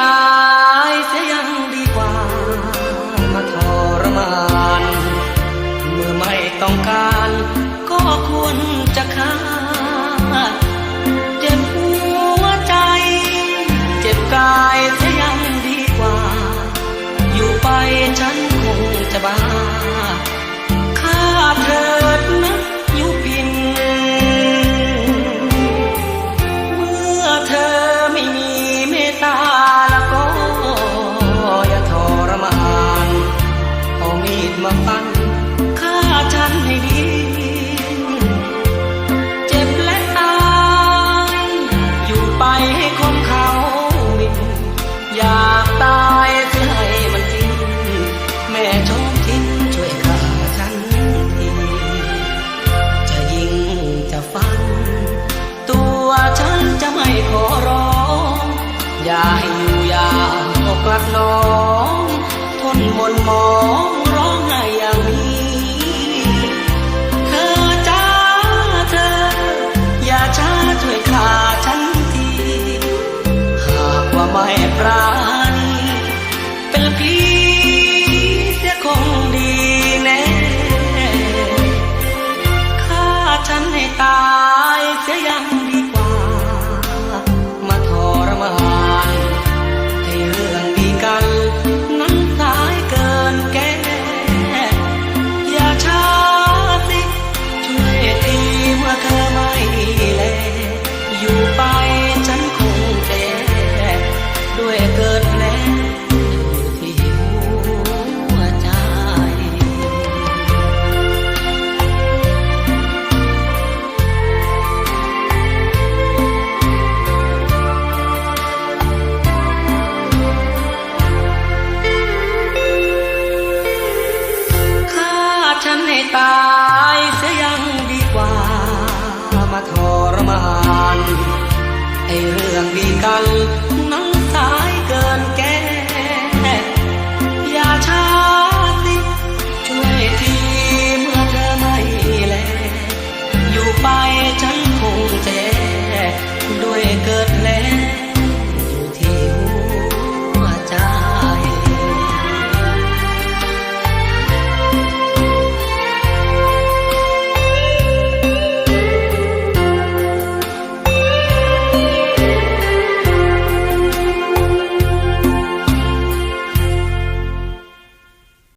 ตายเสียยังดีกว่า มาทรมาน เมื่อไม่ต้องการ ก็ควรจะฆ่า ไม่ขอร้อง อย่าให้อยู่อย่าออกกลักน้อง ฉันให้ตายเสียยังดีกว่า มาทรมานไอเรื่องดีกัน